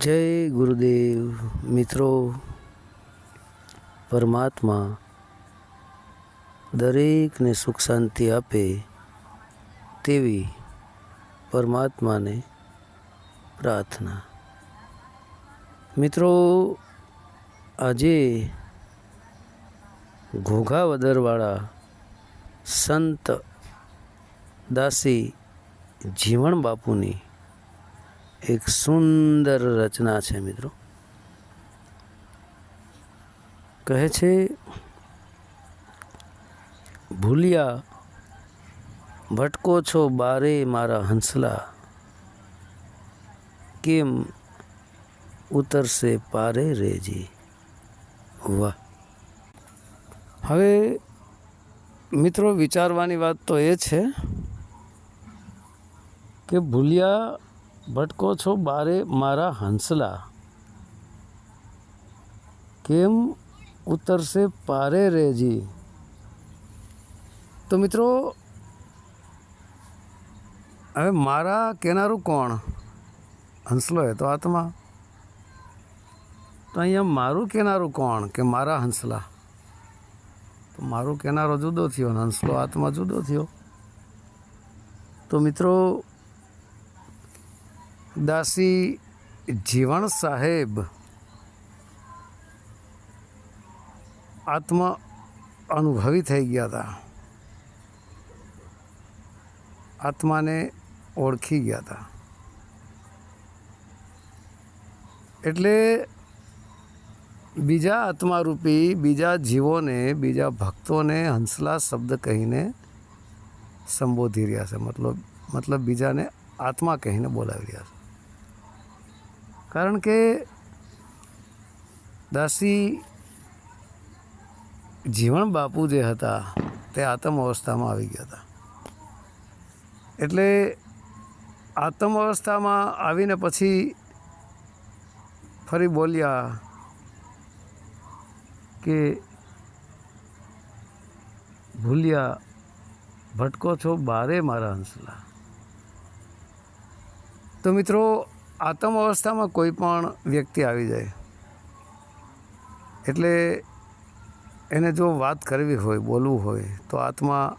જય ગુરુદેવ મિત્રો, પરમાત્મા દરેકને સુખ શાંતિ આપે તેવી પરમાત્માને પ્રાર્થના. મિત્રો, આજે ઘોઘા વદરવાળા સંત દાસી જીવણ બાપુની એક સુંદર રચના છે મિત્રો. કહે છે, ભૂલ્યા, ભટકો છો બારે મારા હંસલા. કેમ ઉતરશે પારે રેજી? વાહ. હવે મિત્રો વિચારવાની વાત તો એ છે કે ભૂલ્યા ભટકો છો બારે મારા હંસલા. કેમ ઉતરશે પારે રેજી? તો મિત્રો, હવે મારા કેનારું કોણ? હંસલો એ તો આત્મા તો અહીંયા મારું કેનારું કોણ કે મારા હંસલા? તો મારું કેનારો જુદો થયો અને હંસલો આત્મા જુદો થયો. તો મિત્રો દાસી જીવણ સાહેબ આત્મ અનુભવી થઈ ગયા હતા. આત્માને ઓળખી ગયા હતા. એટલે બીજા આત્મારૂપી, બીજા જીવોને, બીજા ભક્તોને હંસલા શબ્દ કહીને સંબોધી રહ્યા છે. મતલબ મતલબ બીજાને આત્મા કહીને બોલાવી રહ્યા છે. કારણ કે દાસી જીવણ બાપુ જે હતા, તે આતમ અવસ્થામાં આવી ગયા હતા. એટલે આતમ અવસ્થામાં આવીને પછી ફરી બોલ્યા કે, ભૂલ્યા, ભટકો છો બારે મારા હંસલા. તો મિત્રો આત્મ અવસ્થામાં કોઈ પણ વ્યક્તિ આવી જાય, એટલે એને જો વાત કરવી હોય, બોલવું હોય, તો આત્મા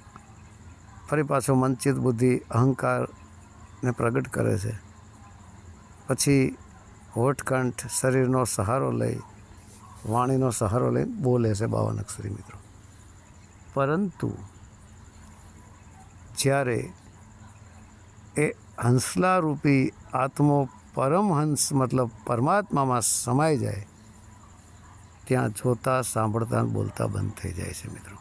ફરી પાછો મનચિત બુદ્ધિ અહંકારને પ્રગટ કરે છે. પછી હોઠકંઠ, શરીરનો સહારો લઈ, વાણીનો સહારો લઈ બોલે છે બાવન અક્ષરી મિત્રો. પરંતુ જ્યારે એ હંસલારૂપી આત્મો પરમહંસ મતલબ પરમાત્મામાં સમાઈ જાય, ત્યાં જોતા, સાંભળતા બોલતા બંધ થઈ જાય છે મિત્રો.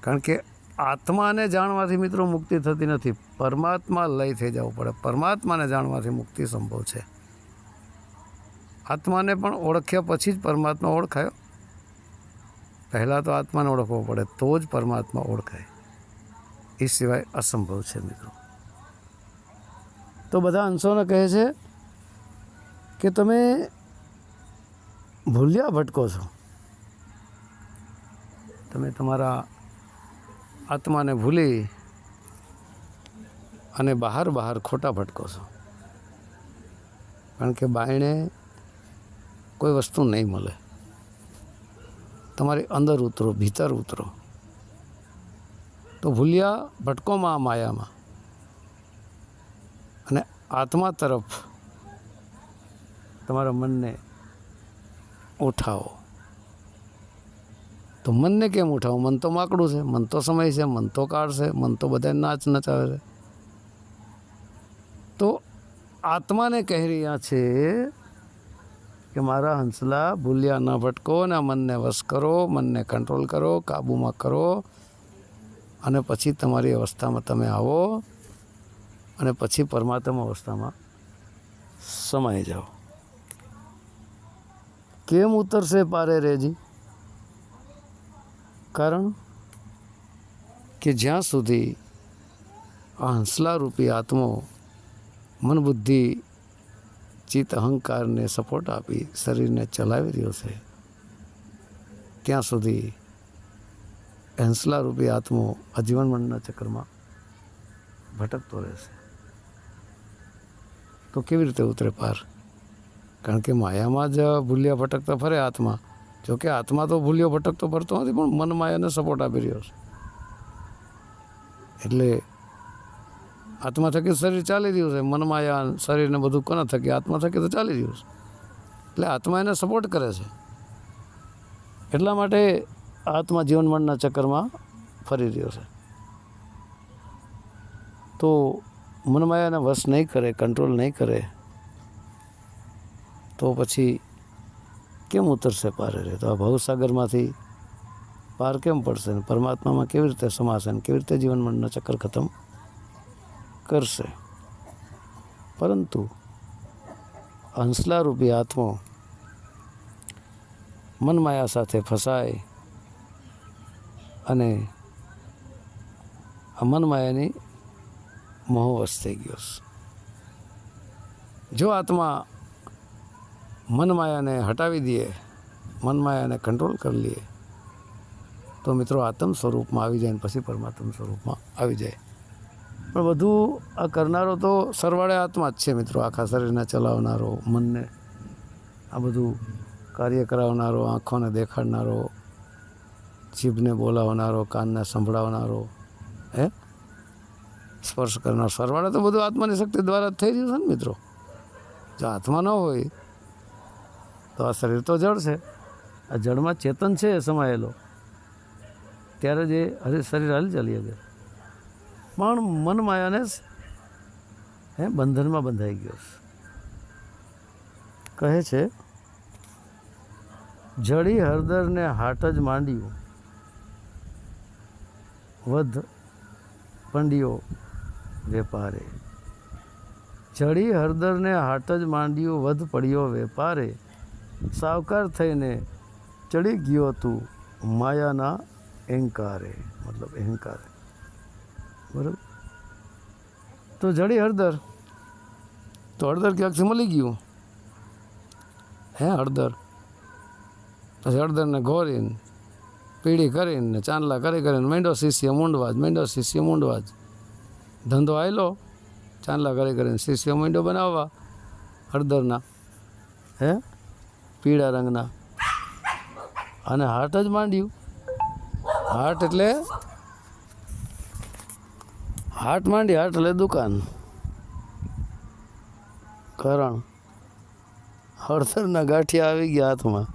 કારણ કે આત્માને જાણવાથી મિત્રો મુક્તિ થતી નથી. પરમાત્મા લય થઈ જવું પડે. પરમાત્માને જાણવાથી મુક્તિ સંભવ છે. આત્માને પણ ઓળખ્યા પછી જ પરમાત્મા ઓળખાયો. પહેલાં તો આત્માને ઓળખવો પડે, તો જ પરમાત્મા ઓળખાય. એ સિવાય અસંભવ છે મિત્રો. તો બધા અંશોને કહે છે કે તમે ભૂલ્યા ભટકો છો. તમે તમારા આત્માને ભૂલી અને બહાર બહાર ખોટા ભટકો છો. કારણ કે બાયણે કોઈ વસ્તુ નહીં મળે. તમારી અંદર ઉતરો, ભીતર ઉતરો. તો ભૂલ્યા ભટકોમાં આ માયામાં. આત્મા તરફ તમારા મનને ઉઠાવો. તો મનને કેમ ઉઠાવો? મન તો માકડું છે, મન તો સમય છે, મન તો છે, મન તો બધા નાચ નચાવે છે. તો આત્માને કહી રહ્યા છે કે મારા હંસલા, ભૂલ્યા ન ભટકો અને મનને વશ કરો, મનને કંટ્રોલ કરો, કાબૂમાં કરો અને પછી તમારી અવસ્થામાં તમે આવો. અને પછી પરમાત્મા અવસ્થામાં સમાઈ જાઓ. કેમ ઉતરશે પારે રેજી? કારણ કે જ્યાં સુધી આ હંસલારૂપી આત્મો મન બુદ્ધિ ચિત્ત અહંકારને સપોર્ટ આપી શરીરને ચલાવી રહ્યો છે, ત્યાં સુધી હંસલારૂપી આત્મો આજીવન મનના ચક્રમાં ભટકતો રહેશે. તો કેવી રીતે ઉતરે પાર? કારણ કે માયામાં જ ભૂલ્યા ભટકતા ફરે આત્મા. જોકે આત્મા તો ભૂલ્યો ભટકતો ફરતો નથી, પણ મન માયાને સપોર્ટ આપી રહ્યો છે. એટલે આત્મા થકી શરીર ચાલી રહ્યું છે. મન માયા શરીરને બધું કોના થકી? આત્મા થકી તો ચાલી રહ્યું છે. એટલે આત્મા એને સપોર્ટ કરે છે. એટલા માટે આત્મા જીવન મનના ચક્કરમાં ફરી રહ્યો છે. તો મનમાયાને વશ નહીં કરે કંટ્રોલ નહીં કરે, તો પછી કેમ ઉતરશે પારે રે તો આ ભવસાગરમાંથી પાર કેમ પડશે? ને પરમાત્મામાં કેવી રીતે સમાશે ને કેવી રીતે જીવન મરણનો ચક્કર ખતમ કરશે? પરંતુ હંસલારૂપી આત્મો મનમાયા સાથે ફસાય અને આ મનમાયાની મોહવશ થઈ ગયો જો આત્મા મનમાયાને હટાવી દઈએ મનમાયાને કંટ્રોલ કરી લઈએ તો મિત્રો આત્મ સ્વરૂપમાં આવી જાય ને પછી પરમાત્મ સ્વરૂપમાં આવી જાય. પણ બધું આ કરનારો તો સરવાળે આત્મા જ છે મિત્રો. આખા શરીરને ચલાવનારો, મનને આ બધું કાર્ય કરાવનારો, આંખોને દેખાડનારો, જીભને બોલાવનારો, કાનને સંભળાવનારો, હે? સ્પર્શ કરનાર સરવાળા તો બધું આત્માની શક્તિ દ્વારા જ થઈ રહ્યું છે ને મિત્રો. જો આત્મા ન હોય, તો આ શરીર તો જળ છે. આ જળમાં ચેતન છે સમાયેલો ત્યારે જે હરે શરીર હાલી ચાલી શકે. પણ મન માયાને હે, બંધનમાં બંધાઈ ગયો કહે છે, જડી હળદરને હાટ જ માંડ્યું. વધ, પંડિયો વેપારે. જડી હળદરને હાટ જ માંડ્યું, વધ પડ્યો વેપારે. સાવકાર થઈને ચડી ગયો તું માયાના અહંકારે મતલબ અહંકારે બરાબર? તો જડી હળદર. તો હળદર ક્યાંકથી મળી ગયું? હે હળદર? પછી હળદરને ઘોરીને, પીળી કરીને, ચાંદલા કરી કરીને મેંડો શિષ્ય મૂંડવા જ મેંડો શિષ્ય મૂંડવા જ ધંધો આવેલો ચાંદલા કરી કરીને શિષ્ય મેંડો બનાવવા, હળદરના, હે? પીળા રંગના. અને હાર્ટ જ માંડ્યું. હાર્ટ એટલે, હાર્ટ માંડી, હાર્ટ એટલે દુકાન. કરણ હળદરના ગાંઠિયા આવી ગયા હાથમાં.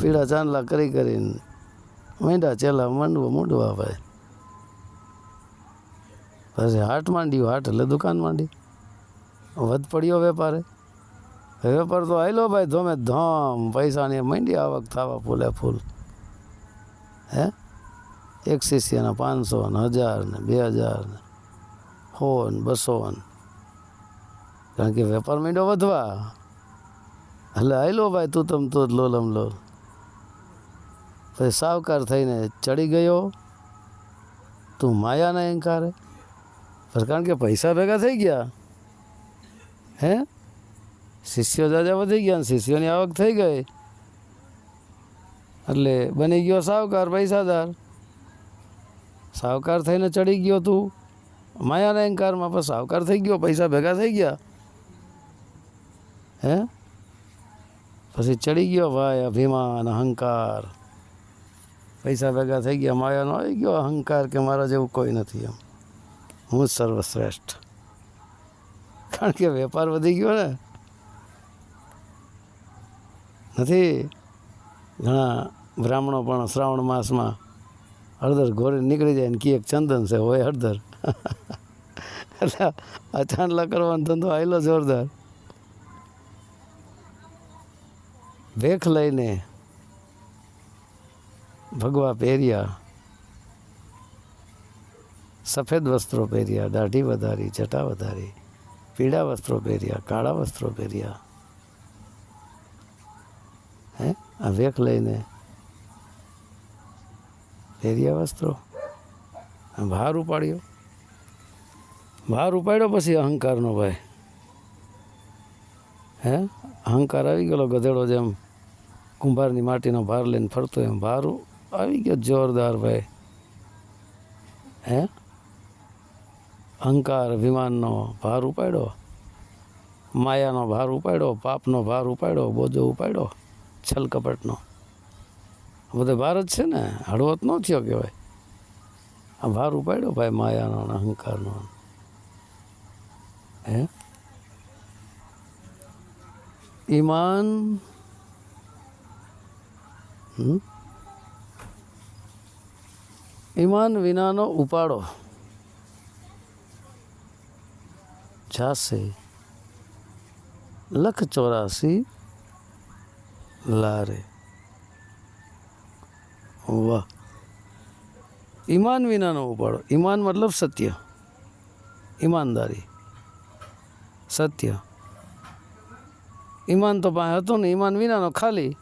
પીળા ચાંદલા કરી કરીને મીંડા ચેલા માંડવા મૂંડવા ભાઈ પછી હાટ માંડ્યું હાટ એટલે દુકાન માંડી. વધ પડ્યો વેપારે. વેપાર તો આયલો ભાઈ, ધોમે ધોમ, પૈસાની માંડી, આવક થવા ફૂલે ફૂલ. હે? એક શિષ્યના પાંચસો ને હજાર ને બે હજાર ને સો ને બસો ને. કારણ કે વેપાર માંડ્યો વધવા. એટલે આયલો ભાઈ, તું તમ તો લોલમ લોલ પછી સાવકાર થઈને ચડી ગયો. તું માયાના અહંકારે. બસ કારણ કે પૈસા ભેગા થઈ ગયા. હે? શિષ્યો જાજા વધી ગયા શિષ્યોની આવક થઈ ગઈ. એટલે બની ગયો સાવકાર પૈસાદાર. સાવકાર થઈને ચડી ગયો તું. માયાના અહંકારમાં પણ સાવકાર થઈ ગયો, પૈસા ભેગા થઈ ગયા. હે? પછી ચડી ગયો ભાઈ અભિમાન, અહંકાર. પૈસા ભેગા થઈ ગયા, માયાનો આવી ગયો અહંકાર કે મારા જેવું કોઈ નથી એમ. હું સર્વશ્રેષ્ઠ. કારણ કે વેપાર વધી ગયો ને. નથી, ઘણા બ્રાહ્મણો પણ શ્રાવણ માસમાં હળદર ઘોરે નીકળી જાય ને કી એક ચંદન છે, હોય હળદર. એટલે આ ચાંદલા કરવાનો ધંધો આવેલો જોરદાર. ભેખ લઈને ભગવા પહેર્યા. સફેદ વસ્ત્રો પહેર્યા, દાઢી વધારી, જટા વધારી, પીળા વસ્ત્રો પહેર્યા, કાળા વસ્ત્રો પહેર્યા. હે? આ વેખ લઈને પહેર્યા વસ્ત્રો? ભાર ઉપાડ્યો? ભાર ઉપાડ્યો પછી અહંકારનો ભાઈ હે? અહંકાર આવી ગયેલો ગધેડો જેમ કુંભારની માટીનો ભાર લઈને ફરતો એમ. ભાર આવી ગયો જોરદાર ભાઈ હે? અહંકાર, અભિમાનનો ભાર ઉપાડ્યો, માયાનો ભાર ઉપાડ્યો, પાપનો ભાર ઉપાડ્યો, બોજો ઉપાડ્યો, છલ કપટનો. બધો ભાર જ છે ને, હળવત ન થયો કહેવાય. આ ભાર ઉપાડ્યો ભાઈ માયાનો અને અહંકારનો. હે? ઈમાન? ઈમાન વિનાનો ઉપાડો. જાશે લખ ચોરાસી, લારે. વાહ. ઈમાન વિનાનો ઉપાડો. ઈમાન મતલબ સત્ય. ઈમાનદારી. સત્ય. ઈમાન તો પાસે હતો ને, ઈમાન વિનાનો ખાલી.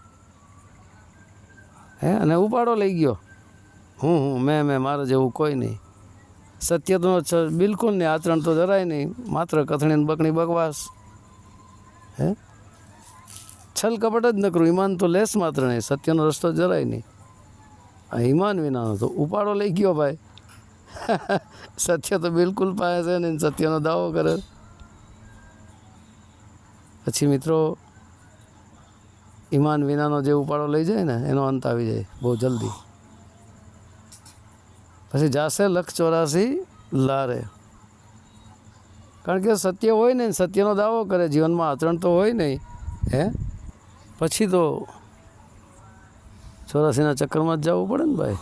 હે, અને ઉપાડો લઈ ગયો. હું હું, મેં મેં, મારે જેવું કોઈ નહીં. સત્ય તો છ- બિલકુલ નહીં આચરણ તો જરાય નહીં. માત્ર કથણી બકણી બકવાસ. હે? છલ કપટ જ નકરું ઈમાન તો લેસ માત્ર નહીં. સત્યનો રસ્તો જરાય નહીં. આ ઈમાન વિનાનો તો ઉપાડો લઈ ગયો ભાઈ. સત્ય તો બિલકુલ પાસે છે નહીં સત્યનો દાવો કરે. પછી મિત્રો, ઈમાન વિનાનો જે ઉપાડો લઈ જાય ને, એનો અંત આવી જાય બહુ જલ્દી. પછી જાશે લખ ચોરાસી લારે. કારણ કે સત્ય હોય ને સત્યનો દાવો કરે, જીવનમાં આચરણ તો હોય નહીં, હે? પછી તો ચોરાસીના ચક્કરમાં જ જવું પડે ને ભાઈ.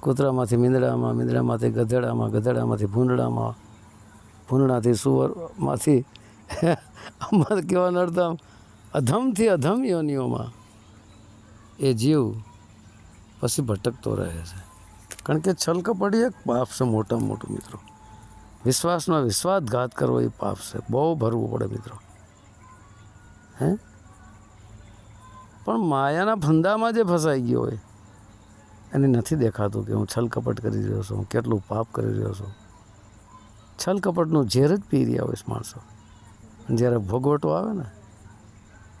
કૂતરામાંથી મીંદડામાં, મીંદડામાંથી ગધેડામાં, ગધેડામાંથી ભૂંડડામાં ભૂંડડાથી સુવરમાંથી આમાં કેવા નડતા અધમથી અધમ યોનિઓમાં એ જીવ પછી ભટકતો રહે છે. કારણ કે છલકપડી એક પાપ છે મોટામાં મોટું, મિત્રો. વિશ્વાસમાં વિશ્વાસઘાત કરવો એ પાપ છે. બહુ ભરવું પડે, મિત્રો. હે? પણ માયાના ફંદામાં જે ફસાઈ ગયો હોય, એને નથી દેખાતું કે હું છલકપટ કરી રહ્યો છું, હું કેટલું પાપ કરી રહ્યો છું. છલકપટનું ઝેર જ પી રહ્યા હોય માણસો. જ્યારે ભોગવટો આવે ને,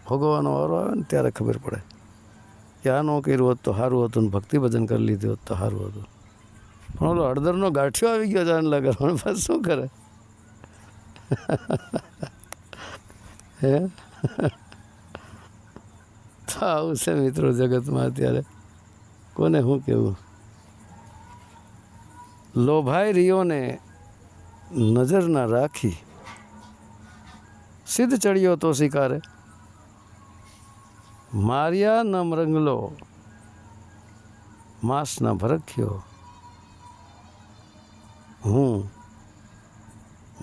ભોગવવાનો વારો આવે ને, ત્યારે ખબર પડે કે આ ન કર્યું હોત તો સારું હતું ને ભક્તિ ભજન કરી લીધું હોત તો સારું હતું. પણ ઓલો હળદરનો ગાંઠિયો આવી ગયો જાણ લગર પણ શું કરે? હે? તો આવું છે મિત્રો જગતમાં અત્યારે. કોને શું કહેવું લોભાઈ રિયોને નજર ના રાખી. સિદ્ધ ચડ્યો તો શિકારે. માર્યા ન મરંગલો માંસ ભરખ્યો. હું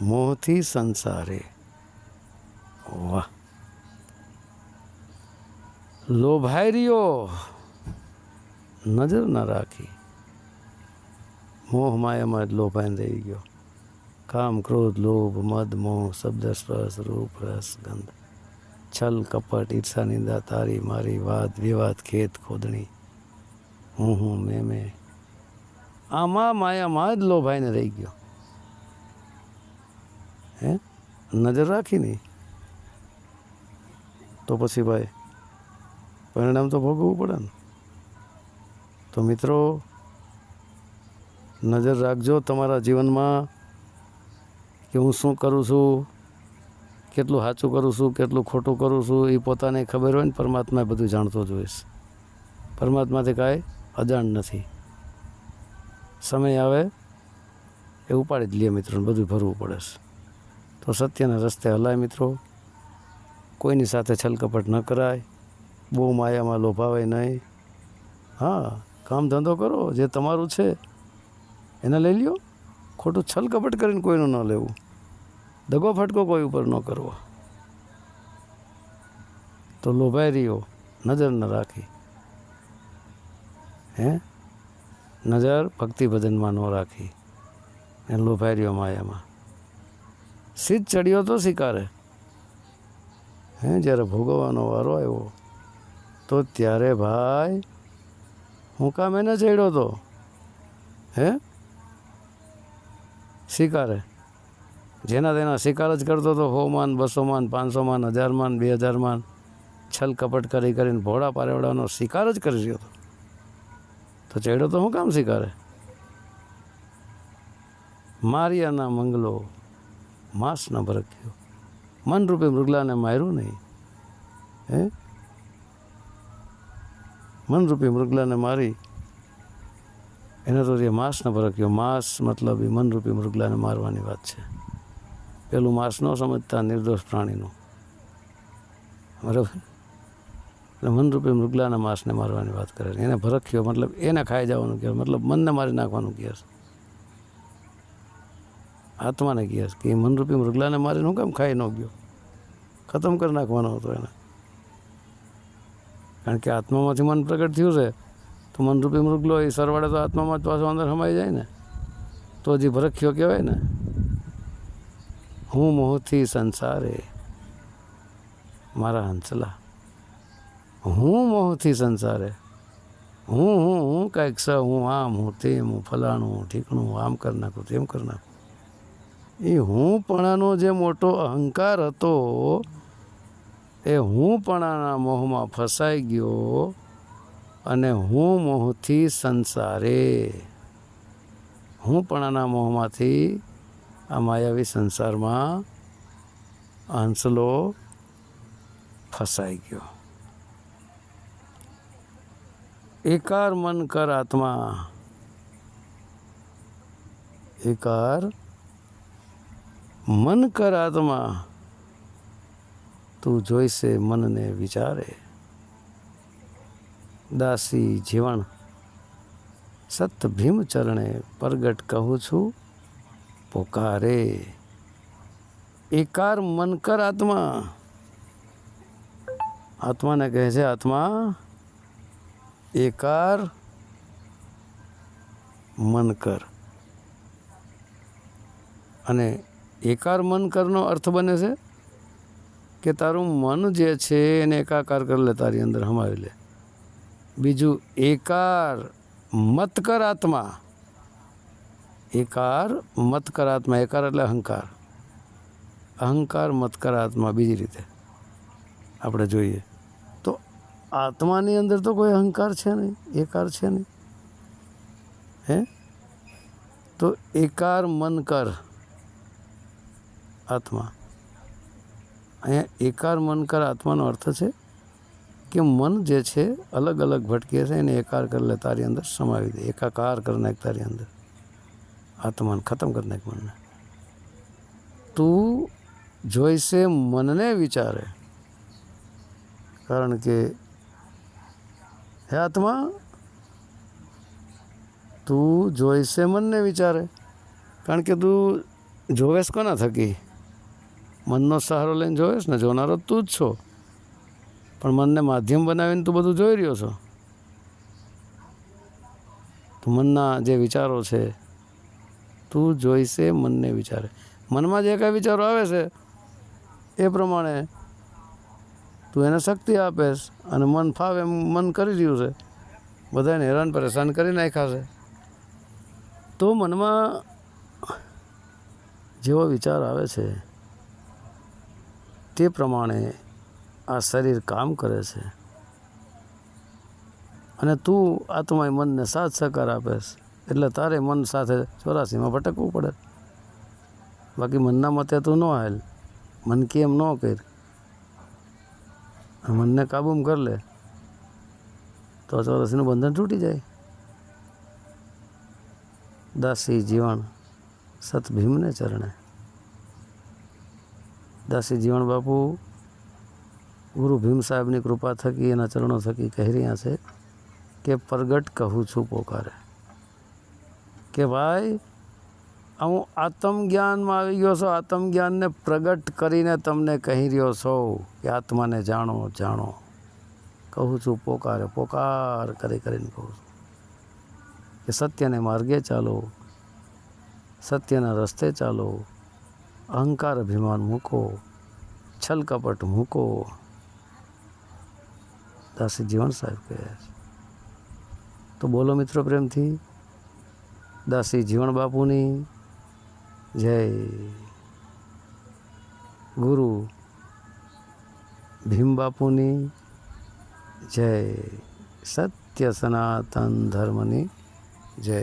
મોહથી સંસારે. વાહ. લોભાઈ રહ્યો. નજર ન રાખી. મોહ માયામાં જ લોભાઈને રહી ગયો. કામ, ક્રોધ, લોભ, મદ, મોહ, શબ્દ, સ્પર્શ, રૂપ, રસ, ગંધ. છલ, કપટ, ઈર્ષા, નિંદા, તારી, મારી, વાદ, વિવાદ ખેત ખોદણી. હું હું, મેં મેં. આમાં માયામાં જ લોભાઈને રહી ગયો. હે? નજર રાખી નહીં. તો પછી ભાઈ, પરિણામ તો ભોગવવું પડે ને. તો મિત્રો, નજર રાખજો તમારા જીવનમાં કે હું શું કરું છું, કેટલું સાચું કરું છું, કેટલું ખોટું કરું છું, એ પોતાને ખબર હોય ને, પરમાત્માએ બધું જાણતો જોઈશ પરમાત્માથી કાંઈ અજાણ નથી. સમય આવે એ ઉપાડી જ લઈએ મિત્રો બધું ભરવું પડે છે. તો સત્યના રસ્તે હલાય મિત્રો. કોઈની સાથે છલકપટ ન કરાય. બહુ માયામાં લોભાવાય નહીં. હા, કામ ધંધો કરો, જે તમારું છે, એને લઈ લ્યો. ખોટું છલકપટ કરીને કોઈનું ન લેવું. દગો ફટકો કોઈ ઉપર ન કરવો. તો લોભાઈ રહ્યો. નજર ન રાખી. હે? નજર ભક્તિ ભજનમાં ન રાખી. એ લોભાઈ રહ્યો માયામાં. સીધ ચડ્યો તો શિકારે. હે, જ્યારે ભોગવવાનો વારો આવ્યો, તો ત્યારે ભાઈ, હું કામ એને ચડ્યો તો? હે? શિકારે. જેના તેના શિકાર જ કરતો હતો સો માન બસો માન પાંચસો માન હજાર માન બે હજાર માન છલ કપટ કરી કરીને ભોળા પારેવડાનો શિકાર જ કરી રહ્યો હતો. તો ચેડો તો હું કામ સ્વીકારે મારિયાના મંગલો માસ ન ભરખ્યો મનરૂપી મૃગલાને માર્યું નહીં. હે? મનરૂપી મૃગલાને મારી. એને તો જે માંસને ભરક્યો માંસ મતલબ એ મનરૂપી મૃગલાને મારવાની વાત છે. પેલું માંસ ન સમજતા નિર્દોષ પ્રાણીનું. બરાબર? એટલે મનરૂપી મૃગલાના માંસને મારવાની વાત કરે છે. એને ભરખ્યો મતલબ એને ખાઈ જવાનું કહે મતલબ મનને મારી નાખવાનું કહે આત્માને કહે છે કે મનરૂપી મૃગલાને મારીને હું કેમ ખાઈ ન ગયો? ખતમ કરી નાખવાનો હતો એને. કારણ કે આત્મામાંથી મન પ્રગટ થયું છે, તો મનરૂપી મૃગલો એ સરવાળે તો આત્મામાં જ પાછો અંદર સમાઈ જાય ને. તો હજી ભરખ્યો કહેવાય ને. હું મોહથી સંસારે, મારા હંસલા. હું મોહથી સંસારે? હું હું હું કાંઈક સ, હું આમ, હું તેમ, હું ફલાણું, હું ઠીકણું આમ કરી નાખું, તેમ કરી નાખું. એ હુંપણાનો જે મોટો અહંકાર હતો, એ હુંપણાના મોહમાં ફસાઈ ગયો અને હું મોહથી સંસારે. હુંપણાના મોહમાંથી આ માયાવી સંસારમાં હંસલો ફસાઈ ગયો. એકાર મન કર આત્મા. એકાર મન કર આત્મા. તું જોઈશે મનને વિચારે. દાસી જીવણ સત ભીમ ચરણે પ્રગટ કહું છું, પોકારે. એકાર મન કર આત્મા. આત્માને કહે છે, આત્મા એકાર મન કર અને એકાર મન કરનો અર્થ બને છે કે તારું મન જે છે એને એકાકાર કરી લે, તારી અંદર હમાવી લે. બીજું, એકાર મતકર આત્મા. એકાર મતકર આત્મા. એકાર એટલે અહંકાર. અહંકાર મતકર આત્મા, બીજી રીતે. આપણે જોઈએ. આત્માની અંદર તો કોઈ અહંકાર છે નહીં, એકાર છે નહીં. હે? તો એકાર મન કર, આત્મા. અહીંયા એકાર મન કર આત્માનો અર્થ છે કે મન જે છે અલગ અલગ ભટકે છે એને એકાર કરી લે તારી અંદર, સમાવી દે, એકાકાર કરી નાખ તારી અંદર. આત્માને ખતમ કરી નાખ મનને. તું જોઈશે મનને વિચારે, કારણ કે હે આત્મા? તું જોઈશે મનને વિચારે. કારણ કે તું જોવેશ કોના થકી? મનનો સહારો લઈને જોવેશ ને, જોનારો તું જ છો. પણ મનને માધ્યમ બનાવીને તું બધું જોઈ રહ્યો છો. તો મનના જે વિચારો છે, તું જોઈશે મનને વિચારે. મનમાં જે કાંઈ વિચારો આવે છે, એ પ્રમાણે તું એને શક્તિ આપેશ અને મન ફાવે એમ મન કરી રહ્યું છે. બધાને હેરાન પરેશાન કરી નાખ્યા છે. તો મનમાં જેવો વિચાર આવે છે, તે પ્રમાણે આ શરીર કામ કરે છે. અને તું આત્માએ મનને સાથ સહકાર આપેશ, એટલે તારે મન સાથે ચોરાસીમાં ભટકવું પડે. બાકી મનના મતે તું ન હાલ, મન કે એમ ન કર? મનને કાબૂમાં કરી લે. તો ચોરાસીનું બંધન તૂટી જાય. દાસી જીવન સત ભીમને ચરણે. દાસી જીવણ બાપુ ગુરુ ભીમ સાહેબની કૃપા થકી એના ચરણો થકી કહી રહ્યા છે કે પ્રગટ કહું છું પોકારે. કે ભાઈ હું આત્મજ્ઞાનમાં આવી ગયો છું. આત્મજ્ઞાનને પ્રગટ કરીને તમને કહી રહ્યો છો કે આત્માને જાણો જાણો. કહું છું, પોકારે, પોકાર કરી કરીને કહું છું કે સત્યને માર્ગે ચાલો, સત્યના રસ્તે ચાલો, અહંકાર અભિમાન મૂકો, છલ કપટ મૂકો. દાસી જીવન સાહેબ કહે છે. તો બોલો મિત્રો પ્રેમથી, દાસી જીવણ બાપુની જય ગુરુ ભીમબાપુની જય સત્ય સનાતન ધર્મની જય